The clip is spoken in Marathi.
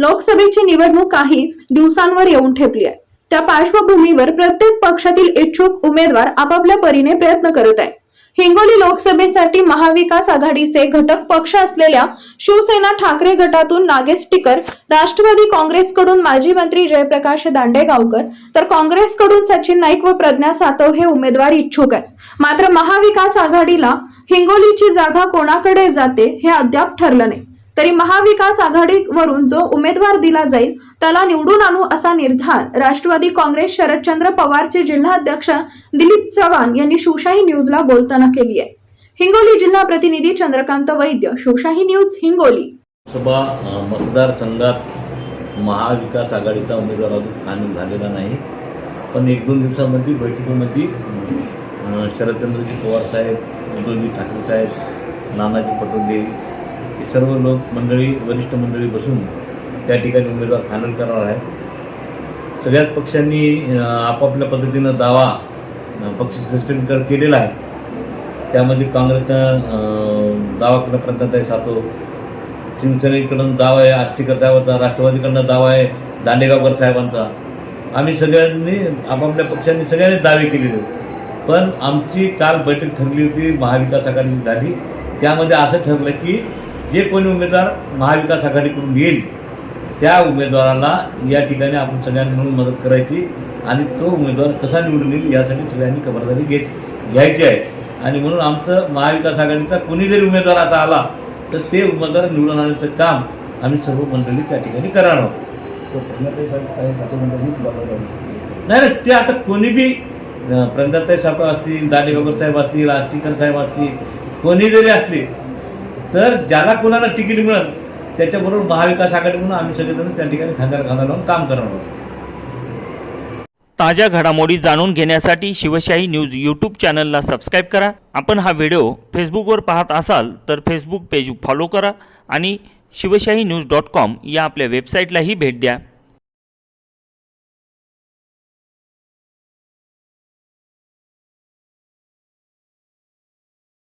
लोकसभेची निवडणूक काही दिवसांवर येऊन ठेपली आहे. त्या पार्श्वभूमीवर प्रत्येक पक्षातील इच्छुक उमेदवार आपापल्या परीने प्रयत्न करत आहे. हिंगोली लोकसभेसाठी महाविकास आघाडीचे घटक पक्ष असलेल्या शिवसेना ठाकरे गटातून नागेश टिकर राष्ट्रवादी काँग्रेसकडून माजी मंत्री जयप्रकाश दांडेगावकर तर काँग्रेसकडून सचिन नाईक व प्रज्ञा सातव हे उमेदवार इच्छुक आहेत. मात्र महाविकास आघाडीला हिंगोलीची जागा कोणाकडे जाते हे अद्याप ठरलं नाही. तरी महाविकास आघाडीवरून जो उमेदवार दिला जाईल त्याला निवडून आणू असा निर्धार राष्ट्रवादी काँग्रेस शरदचंद्र पवारचे जिल्हाध्यक्ष दिलीप चव्हाण यांनी शिवशाही न्यूजला बोलताना केली आहे. हिंगोली जिल्हा प्रतिनिधी चंद्रकांत वैद्य शिवशाही न्यूज हिंगोली. सभा मतदारसंघात महाविकास आघाडीचा उमेदवार अजून फायनल झालेला नाही. पण एक दोन दिवसामध्ये बैठकीमध्ये शरदचंद्रजी पवार साहेब उद्धवजी ठाकरे साहेब नानाजी पटोले की सर्व लोक मंडळी वरिष्ठ मंडळी बसून त्या ठिकाणी उमेदवार फायनल करणार आहे सगळ्याच पक्षांनी आपापल्या पद्धतीनं दावा पक्ष सिस्टमकडे केलेला आहे. त्यामध्ये काँग्रेसनं दावाकडं प्रज्ञाताई सातव. शिवसेनेकडून दावा आहे आष्टीकर साहेबांचा राष्ट्रवादीकडनं दावा आहे दांडेगावकर साहेबांचा. आम्ही सगळ्यांनी आपापल्या पक्षांनी सगळ्यांनी दावे केलेले होते पण आमची काल बैठक ठरली होती महाविकास आघाडी झाली. त्यामध्ये असं ठरलं की जे कोणी उमेदवार महाविकास आघाडीकडून येईल त्या उमेदवाराला या ठिकाणी आपण सगळ्यांनी मिळून मदत करायची आणि तो उमेदवार कसा निवडून येईल यासाठी सगळ्यांनी खबरदारी घेत घ्यायची आहे. आणि म्हणून आमचं महाविकास आघाडीचा कोणी जरी उमेदवार आता आला तर ते उमेदवार निवडून आणण्याचं काम आम्ही सर्व मंडळी त्या ठिकाणी करणार आहोत. नाही नाही ते आता कोणी बी अं, प्रज्ञाताई सातव असतील दाडेगावकर साहेब असतील आष्टीकर साहेब असतील कोणी जरी असले तर ज्याला कोणाला तिकीट मिळेल त्याच्याबरोबर महाविकास आघाडी म्हणून आम्ही सगळेजण त्या ठिकाणी खांद्याला खांदा लावून काम करणार आहोत. ताज्या घडामोडी जाणून घेण्यासाठी शिवशाही न्यूज यूट्यूब चॅनलला सबस्क्राईब करा. आपण हा व्हिडिओ फेसबुकवर पाहत असाल तर फेसबुक पेज फॉलो करा आणि शिवशाही न्यूज डॉट कॉम या आपल्या वेबसाईटलाही भेट द्या.